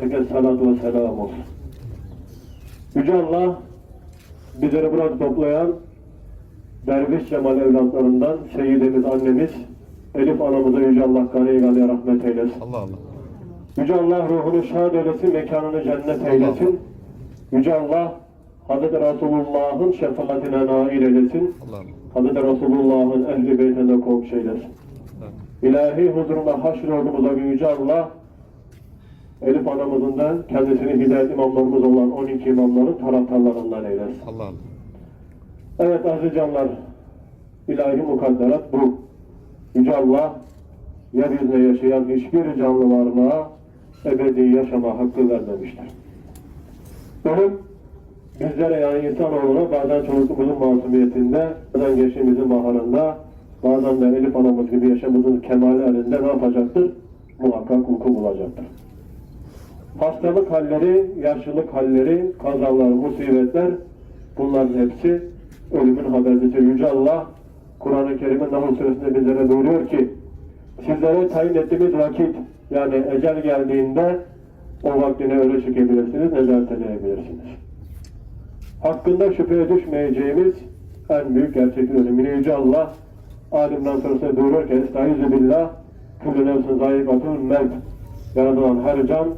Peygamberimize salatu ve selam olsun. Yüce Allah bizleri burada toplayan Derviş Cemal evlatlarından Seyyidimiz annemiz Elif anamıza Yüce Allah gani gani rahmet eylesin. Allah Allah. Yüce Allah ruhunu şad eylesin, mekanını cennet eylesin. Yüce Allah Hazreti Resulullah'ın şefaatine nail eylesin. Allah Allah. Hazreti Resulullah'ın ehli beytine komşu eylesin. İlahi huzuruna haşr olduğumuza bir Yüce Allah Elif anamızın da kendisini hidayet imamlarımız olan 12 imamların taraftarlarından eylesin. Allah Allah. Evet aziz canlar, ilahi mukadderat bu. Yüce Allah, yeryüzünde yaşayan hiçbir canlı varlığa ebedi yaşama hakkı vermemiştir. Ölüm, bizlere yani insanoğluna bazen çocukluğumuzun masumiyetinde, bazen gençliğimizin baharında, bazen de Elif anamız gibi yaşamımızın kemali elinde ne yapacaktır? Muhakkak vuku bulacaktır. Hastalık halleri, yaşlılık halleri, kazalar, musibetler bunların hepsi ölümün habercisi. Yüce Allah Kur'an-ı Kerim'in Nahl suresinde bizlere buyuruyor ki sizlere tayin ettiğimiz vakit yani ecel geldiğinde o vaktine öyle çekebilirsiniz, nezaret edebilirsiniz. Hakkında şüpheye düşmeyeceğimiz en büyük gerçeklik ölümünü Yüce Allah Alim'den sonrasında buyuruyor ki Estaizu billah Kullu nefsin zayıfetun mevt Yaratılan her can